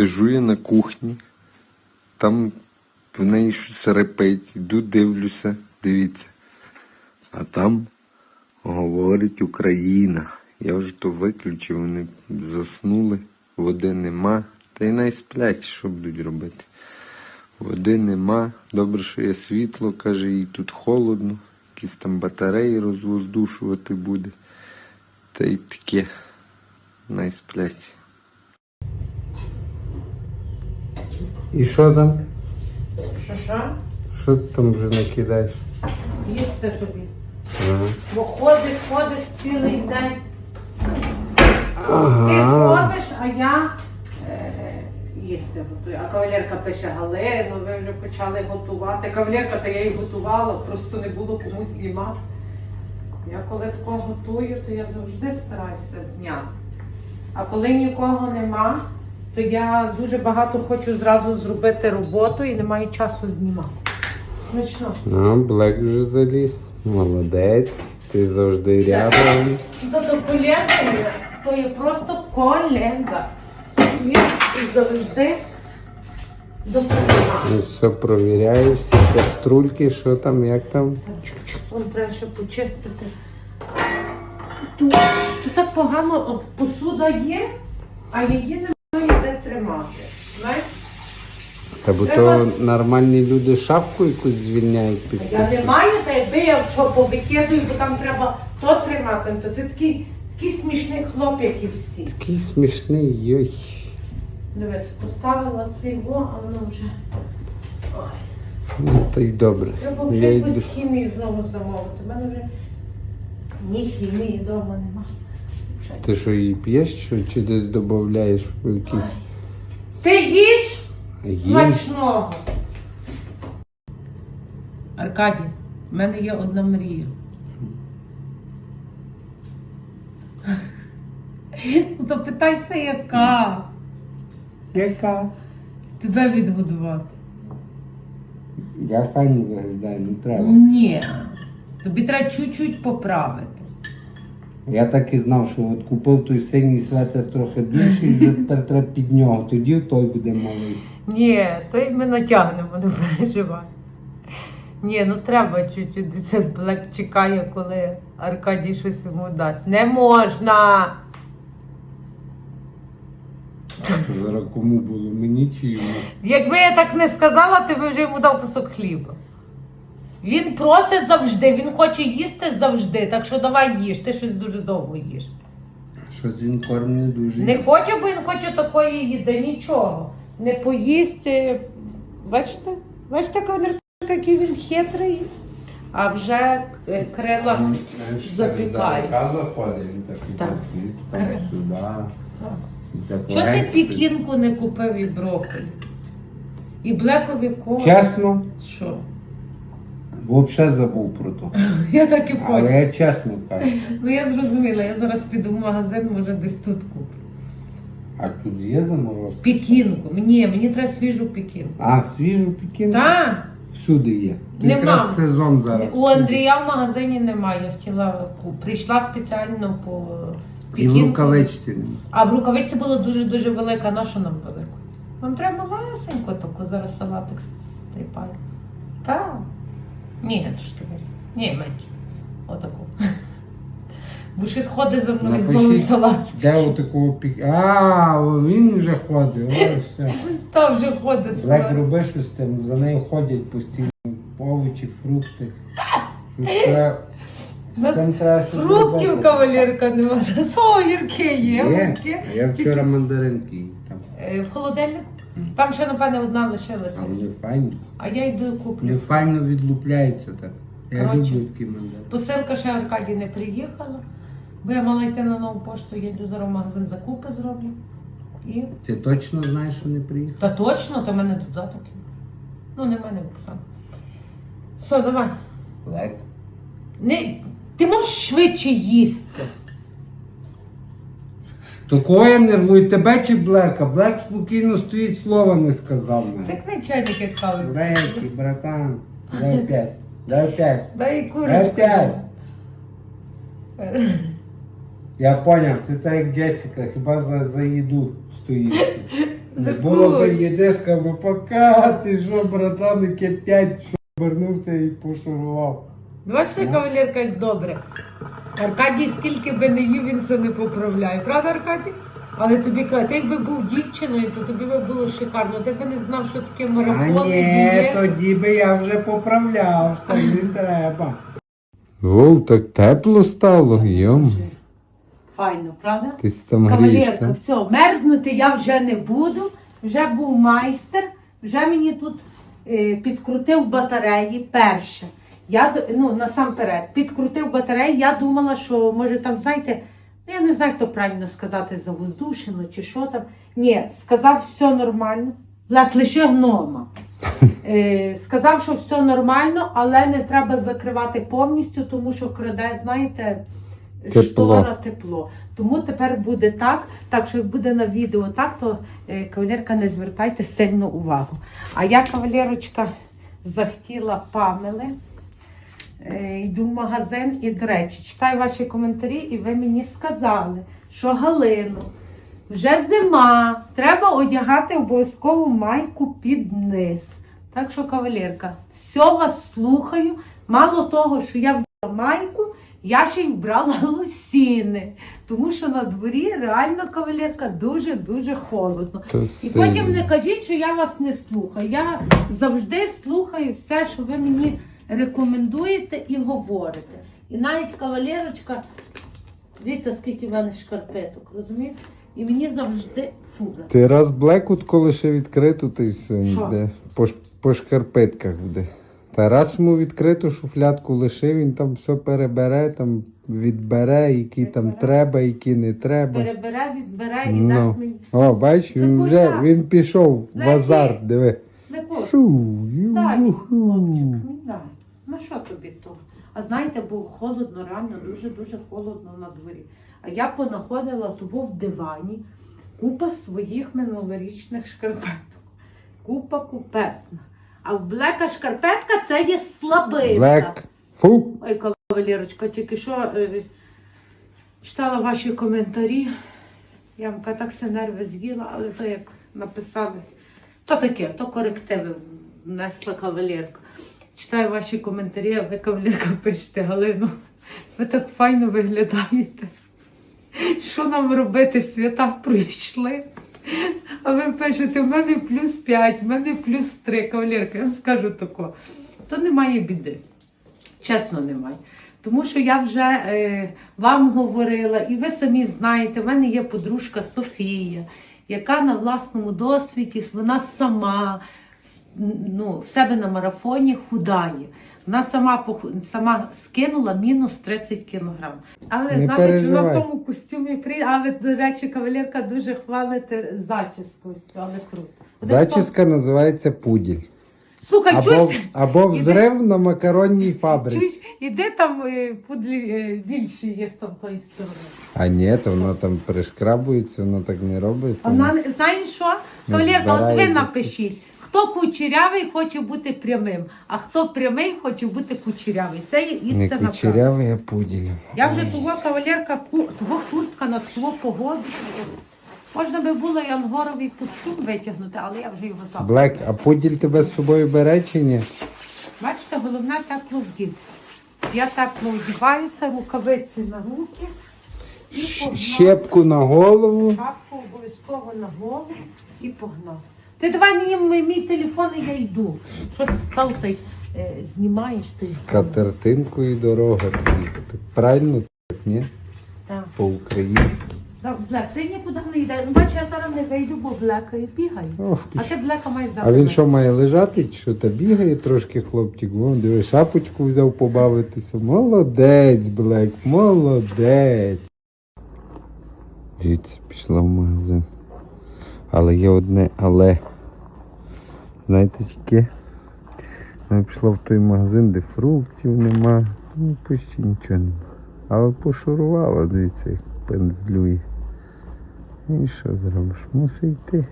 Сижу я на кухні, там в неї щось репить, йду, дивлюся, дивіться. А там говорить Україна. Я вже то виключив, вони заснули, води нема. Та й най сплять, що будуть робити. Води нема. Добре, що є світло, каже, їй тут холодно, якісь там батареї розвоздушувати буде. Та й таке. Най І що там? Що що? Що ти там вже накидаєш? Їсти тобі. Ага. Бо ходиш, ходиш цілий день. Ти Ага. ходиш, а я е, їсти готую. А кавалерка пише Галину, ви вже почали готувати. Кавалерка, та я її готувала, просто не було кому знімати. Я коли такого готую, то я завжди стараюся зняти. А коли нікого нема, то я дуже багато хочу зразу зробити роботу і не маю часу знімати. Смачно. Ну, Блек вже заліз. Молодець. Ти завжди рядом. До колеги, то є просто колега. Він завжди допомагає. Ну, все провіряєш, всі каструльки, що там, як там. Вон треба ще почистити. Тут, тут так погано посуда є, а її немає де тримати. Знаєш? Та бо Треба- то нормальні люди шапку якусь звільняють під Я не маю, та якби я що повикидую, бо там треба то тримати, то ти такий, такий смішний хлоп, як і всі. Такий смішний, йой. Дивись, поставила цей во, а воно вже. Ой. Ну, то й добре. Треба вже Я якусь йду. хімію знову замовити. У мене вже ні хімії вдома нема. Ти що її п'єш, що, чи десь додаєш в якісь Ти їж їм? смачного. Аркадій, в мене є одна мрія. Ну, То питайся, яка? Яка? Тебе відгодувати. Я файно виглядаю, не треба. Ні. Тобі треба чуть-чуть поправити. Я так і знав, що от купив той синій светр трохи більший, і тепер треба під нього. Тоді той буде малий. Ні, то й ми натягнемо, не переживай. Ні, ну треба чуть-чуть. Це Блек чекає, коли Аркадій щось йому дасть. Не можна! Зараз кому було мені чи йому? Якби я так не сказала, ти би вже йому дав кусок хліба. Він просить завжди, він хоче їсти завжди, так що давай їж, ти щось дуже довго їш. Щось він корм не дуже. Не хоче, бо він хоче такої їди, нічого. Не поїсть. е, Бачите? Бачите, кавалерка, який він хитрий, а вже е, крила запікає. заходить, він так Так. іде сюди. і так Чого ти легенько. пікінку не купив і брокколі? І блекові коли? Чесно, Що? Взагалі забув про то. Я так і Але поняла. я чесно кажу. Ну я зрозуміла, я зараз піду в магазин, може десь тут куплю. А тут є заморозка? Пікінку. Ні, мені треба свіжу пікінку. А, свіжу пікінку? Так. Всюди є. Нема. Якраз сезон зараз. У Андрія в магазині немає. Я хотіла ку- прийшла спеціально по І в пікінку. рукавичці нема. А в рукавичці було дуже-дуже велика. На що нам велику? Нам треба малесенько таку, зараз салатик стріпає. Так. Ні, трошки бери. Ні, менше. Отаку. Бо щось ходить за мною знову Напишіть, салат. Де отакого пік. А, о, він вже ходить. Ой, все. Там вже ходить Блек салат. роби щось з тим, за нею ходять постійно. Овочі, фрукти. Щось треба. У нас Там треба щось Фруктів робити. кавалерка нема. Зато огірки є. Є? огірки. А я вчора мандаринки їв там. Е, В холодильник. Там ще, напевне, одна лишилася. А вони файні. А я йду куплю. файно відлупляються так. Я Коротше. люблю такі мандарини. Посилка ще Аркадій не приїхала, бо я мала йти на нову пошту, я йду зараз в магазин закупи зроблю. І... Ти точно знаєш, що не приїхав? Та точно, то в мене додаток. є. Ну, не в мене Оксана. Все, давай. Блек. Не... Ти можеш швидше їсти. То кого я нервую, тебе чи Блека? Блек спокійно стоїть, слова не сказав мені. Це книжчайник як кавить. Блекі, братан, дай п'ять. Дай п'ять. Дай Дай курочку. п'ять. Я поняв, ти так як Джесіка, хіба за, за їду стоїш. Не було б їде, сказав би, пока, ти що, братаники, п'ять, що обернувся і пошурував. Бачите, кавалерка, як добре. Аркадій скільки би не їв, він це не поправляє. Правда, Аркадій? Але тобі кажу, ти якби був дівчиною, то тобі би було шикарно. Ти би не знав, що таке А марафони, ні, дієти. тоді би я вже поправлявся, не треба. О, так тепло стало, йом. Файно, правда? Ти там Кавалерка, все, мерзнути я вже не буду. Вже був майстер, вже мені тут е, підкрутив батареї перше. Я ну насамперед підкрутив батареї. Я думала, що може там, знаєте, ну я не знаю, як то правильно сказати, завоздушено чи що там. Ні, сказав, все нормально. Лек лише гнома. Е, сказав, що все нормально, але не треба закривати повністю, тому що краде, знаєте, Тепло. штора тепло. Тому тепер буде так. Так що як буде на відео так, то е, кавалерка не звертайте сильно увагу. А я, кавалерочка, захотіла памели. Е, йду в магазин і, до речі, читаю ваші коментарі, і ви мені сказали, що Галину, вже зима, треба одягати обов'язково майку під низ. Так що, кавалерка, все вас слухаю. Мало того, що я вбрала майку, я ще й вбрала лосіни. Тому що на дворі реально кавалерка дуже-дуже холодно. То І потім не кажіть, що я вас не слухаю. Я завжди слухаю все, що ви мені рекомендуєте і говорите. І навіть кавалерочка, дивіться, скільки в мене шкарпеток, розумієте? І мені завжди фуга. Ти раз блекут, коли ще відкрито, ти йде. По, по шкарпетках буде. Та раз йому відкриту шуфлядку лишив, він там все перебере, там відбере, які там треба, які не треба. Перебере, відбере і Ну. дасть мені. О, бач, він вже він пішов в азарт, диви. Шу, ю-ху. хлопчик, ну дай. На що тобі то? А знаєте, було холодно, реально дуже-дуже холодно на дворі. А я понаходила того в дивані купа своїх минулорічних шкарпеток. Купа купесна. А в блека шкарпетка це є слабинка. Блек. Фу. Ой, кавалерочка, тільки що е, читала ваші коментарі. Я вам так все нерви з'їла, але то як написали. То таке, то корективи внесла кавалерка. Читаю ваші коментарі, а ви кавалерка пишете Галину. Ви так файно виглядаєте. Що нам робити? Свята пройшли. А ви пишете, в мене плюс 5, в мене плюс 3 кавалерка. Я вам скажу тако. То немає біди. Чесно, немає. Тому що я вже е, вам говорила, і ви самі знаєте, в мене є подружка Софія, яка на власному досвіді, вона сама ну, в себе на марафоні худає. Вона сама, пох- сама скинула мінус 30 кілограм. Але Не знаєте, вона в тому костюмі при. Але, до речі, кавалерка дуже хвалите зачіску, але круто. Зачіска називається пуділь. Слухай, Або, чуєш? або Іди- взрив на макаронній фабриці. Чуєш, іде там е, пудлі е, більше є з тої сторони. А ні, то воно там перешкрабується, воно так не робить. А Вона не- знаєш що? Кавалерка, от ви напишіть. Хто кучерявий хоче бути прямим, а хто прямий хоче бути кучерявий. Це є істина. правда. кучерявий, а пуділь. Я вже того кавалерка, того куртка на того погоду. Можна би було і ангоровий костюм витягнути, але я вже його забула. Блек, а пуділь тебе з собою бере чи ні? Бачите, головне тепло вдітися. Я тепло одіваюся, рукавиці на руки і Щепку на голову. Шапку обов'язково на голову і погнав. Ти давай мені мій, мій телефон і я йду. Що став ти е, знімаєш ти? З катертинкою дорога. Так правильно так, ні? Так. По-українськи. Да, Блек, ти нікуди не йдеш. Ну, бачиш, я зараз не вийду, бо блекаю, бігаю. Ох, А ти блека маєш завтра. А він що має лежати, чи що та бігає трошки хлопчик? Вон, диви, шапочку взяв побавитися. Молодець, Блек, молодець. Дивіться, пішла в магазин. Але є одне але. Знаєте тільки? Вона пішла в той магазин, де фруктів нема. Ну, почти нічого нема. Але пошурувала, дивіться, як пензлює. І що зробиш? Мусить йти.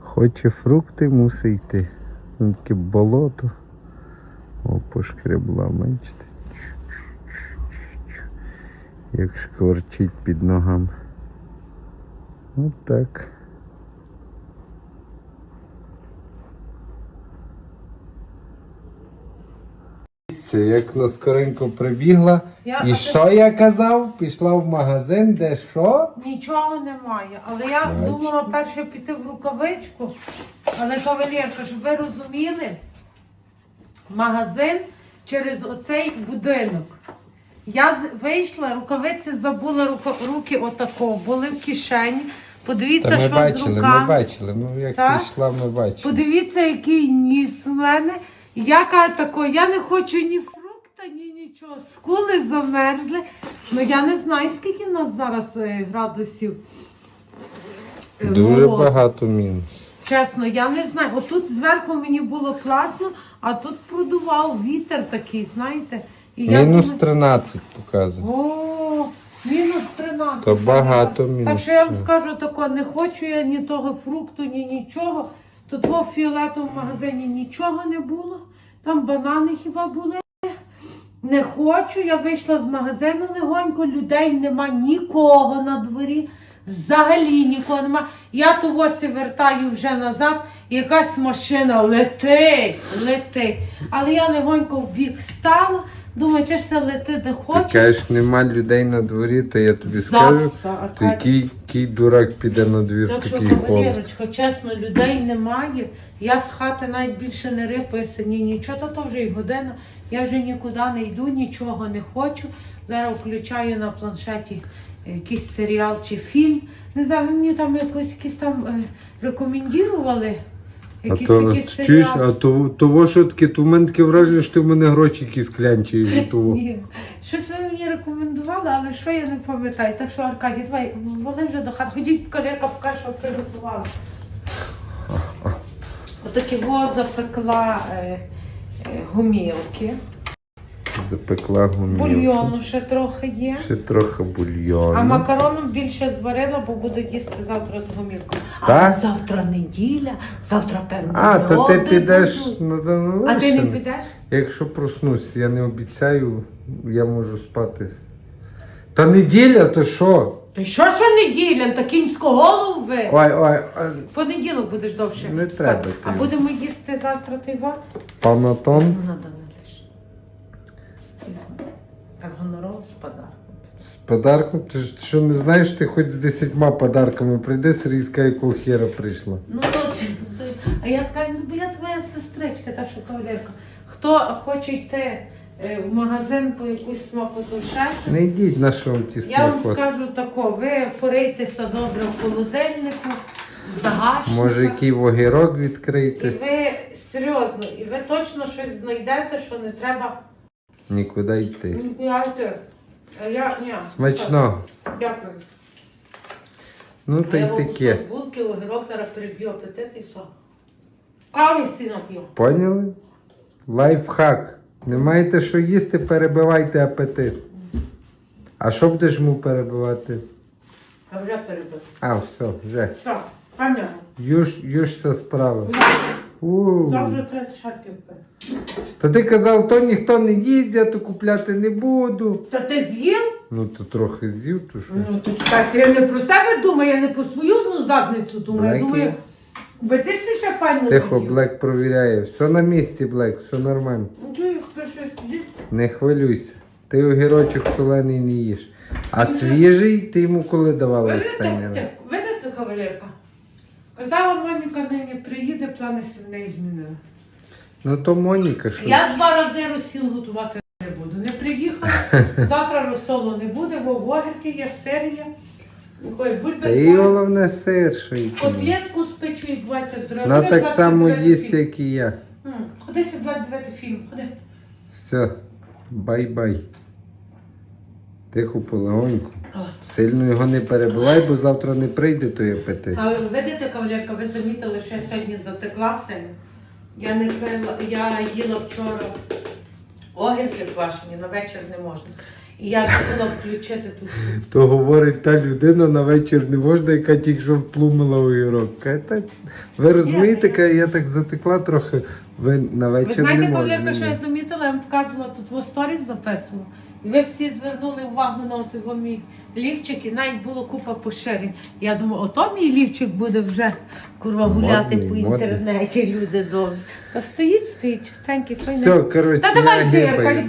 Хоче фрукти, мусить йти. Там таке болото. О, пошкребла, бачите? Як шкварчить під ногами. От Дивіться, як на скоренько прибігла. Я- а І ти- що я казав? Пішла в магазин, де що? Нічого немає. Але я Бачите. думала перше піти в рукавичку. Але кавалерка, щоб ви розуміли, магазин через оцей будинок. Я з- вийшла, рукавиці забула рука- руки отако, були в кишені. Подивіться, Та ми що з бачили, ми руками. бачили. Ну як Так? ти йшла, ми бачили. Подивіться, який ніс у мене. Я кажу тако, я не хочу ні фрукта, ні нічого. Скули замерзли. Ну я не знаю, скільки в нас зараз е, градусів. е, Дуже морозу. багато мінус. Чесно, я не знаю. Отут зверху мені було класно, а тут продував вітер такий, знаєте. І я Мінус думаю, 13 показує. О, мінус 13. То багато Так що я вам скажу тако, не хочу я ні того фрукту, ні нічого. Тут в магазині нічого не було. Там банани хіба були. Не хочу, я вийшла з магазину легонько, людей нема нікого на дворі. Взагалі нікого нема. Я того се вертаю вже назад, і якась машина летить, летить. Але я легонько в бік стала, думаю, ти все лети де Ти хочеш. кажеш, нема людей на дворі, то я тобі скажу, то Аркадій. який, який дурак піде на двір в Так що, такий холод. кавалерочка, чесно, людей немає. Я з хати навіть більше не рипаюся, ні нічого, то, то вже й година. Я вже нікуди не йду, нічого не хочу. Зараз включаю на планшеті якийсь серіал чи фільм. Не знаю, ви мені там якось якісь там е, рекомендували. А Якісь то такі чуєш, серіали. а то, того, що таке, то в мене таке враження, що ти в мене гроші якісь клянчі від того. Ні. Щось ви мені рекомендували, але що я не пам'ятаю. Так що, Аркадій, давай, вали вже до хати. Ходіть, колірка покаже, що приготувала. Отакі во запекла е, е, гумілки. Запекла гумілку. Бульйону ще трохи є. Ще трохи бульйону. А макароном більше зварила, бо буду їсти завтра з гумілкою. А завтра неділя, завтра певно. А, то ти підеш на Данилишин? А ти не підеш? Якщо проснусь, я не обіцяю, я можу спати. Та неділя, то що? Ти що що неділя? Та кінську голову ви. Ой, ой, ой, В понеділок будеш довше. Не треба А ти. будемо їсти завтра ти панатон. Надо. Так гоноров з подарком. З подарком? Ти ж що не знаєш, ти хоч з десятьма подарками прийди, Сергійська, якого хера прийшла. Ну точно. А я скажу, ну бо я твоя сестричка, так що кавалерка. Хто хоче йти е, в магазин по якусь смакоту ще, Не йдіть на що вам ті я вам смакоти. скажу тако, ви порийтеся добре в холодильнику, в. Може, який вогірок І відкрити? ви серйозно, і ви точно щось знайдете, що не треба. Нікуди йти. Дякую. А я ні. Смачно. Дякую. Ну то й таке. кусок булки, огірок зараз переб'ю апетит і все. Кави сіно п'ю. Поняли? Лайфхак. Не маєте що їсти, перебивайте апетит. А що будеш йому перебивати? А вже перебив. А, все, вже. Все, понятно. Юж, южся шарків. Та ти казав, то ніхто не я то купляти не буду. Та ти з'їв? Ну то трохи з'їв, то що. Ну, то чекайте, я не про себе думаю, я не про свою одну задницю думаю. Я Блекі. думаю, би ти си ще файно Тихо. Блек провіряє. Все на місці, Блек, все нормально. Ну, хто щось сидить. Не хвилюйся. Ти огірочок солений не їш. А свіжий ти йому коли давала останній раз? Видите, видите, кавалерка? Казала Моніка нині приїде, плани неї змінили. Ну то Моніка, що? Я два рази розсіл готувати не буду. Не приїхала. Завтра розсолу не буде, бо вогірки є, сир є. Ой, Та і головне сир, що й. Котлетку спечу і бувайте здорові. Вона так само їсть, як і я. М, Ходи сюди дивити фільм, ходи. Все, бай-бай. Тихо, полегоньку. Сильно його не перебивай, бо завтра не прийде той апетит. А видите, кавалерка, ви замітили, що я сьогодні затекла сильно. Я не пила, я їла вчора огірки квашені, на вечір не можна. І я забула включити ту штуку. То говорить та людина на вечір не можна, яка тільки що вплумила огірок. Каже, «Та, Ви розумієте, каже, я так затекла трохи, ви на Ви вечір не знаєте, можна. кавалерка, що я замітила, я вам показувала тут в сторіс записувала. І ви всі звернули увагу на той мій лівчик, і навіть було купа поширень. Я думаю, ото мій лівчик буде вже курва гуляти Модний, по модний. інтернеті, люди добрі. Та стоїть, стоїть чистенький, файний. Все, коротше, Та давай бо давай.